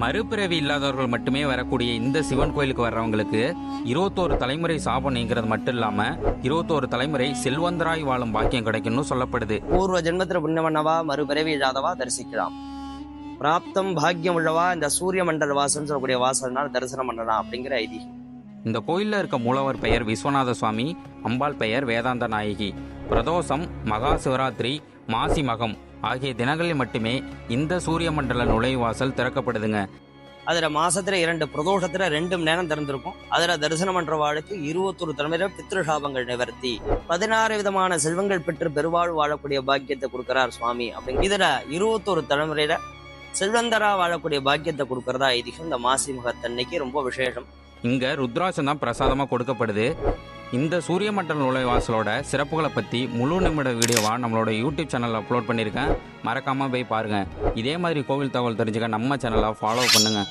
மறுபிறவி இல்லாதவர்கள் மட்டுமே வரக்கூடிய இந்த சிவன் கோயிலுக்கு வர்றவங்களுக்கு இருபத்தோரு தலைமுறை சாபம் நீங்கிறது மட்டும் இல்லாம இருபத்தோரு தலைமுறை செல்வந்தராய் வாழும் பாக்கியம் கிடைக்கும்னு சொல்லப்படுது. பூர்வ ஜென்மத்தில் புண்ணியமன்னவா மறுபிறவி இல்லாதவா தரிசிக்கலாம். பிராப்தம் பாக்கியம் உள்ளவா இந்த சூரிய மண்டல வாசல் சொல்லக்கூடிய வாசல்னால் தரிசனம் பண்ணலாம் அப்படிங்கிற ஐதீகம். இந்த கோயில்ல இருக்க மூலவர் பெயர் விஸ்வநாத சுவாமி அம்பாள் பெயர் வேதாந்த நாயகி. பிரதோஷம் மகா சிவராத்திரி மாசி மகம். ஆகிய தினங்களில் மட்டுமே இந்த சூரிய மண்டல நுழைவாசல் திறக்கப்படுதுங்க. அதுல மாசத்துல இரண்டு பிரதோஷத்துல ரெண்டு மணி நேரம் திறந்திருக்கும். அதுல தரிசனம் பண்றவாளுக்கு இருபத்தொரு தலைமுறை பித்ருஷாபங்கள் நிவர்த்தி. பதினாறு விதமான செல்வங்கள் பெற்று பெருவாழ் வாழக்கூடிய பாக்கியத்தை கொடுக்கிறார் சுவாமி. அப்படிங்க இதுல இருபத்தொரு தலைமுறையில செல்வந்தரா வாழக்கூடிய பாக்கியத்தை கொடுக்கறதா ஐதீகம். இந்த மாசி மகத்தன்னைக்கு ரொம்ப விசேஷம். இங்க ருத்ராட்சம் தான் பிரசாதமா கொடுக்கப்படுது. இந்த சூரிய மண்டல நுழைவாசலோட சிறப்புகளை பற்றி முழு நிமிட வீடியோவாக நம்மளோட யூடியூப் சேனலில் அப்லோட் பண்ணியிருக்கேன். மறக்காமல் போய் பாருங்கள் இதே மாதிரி கோவில் தகவல் தெரிஞ்சுக்க நம்ம சேனலை ஃபாலோ பண்ணுங்கள்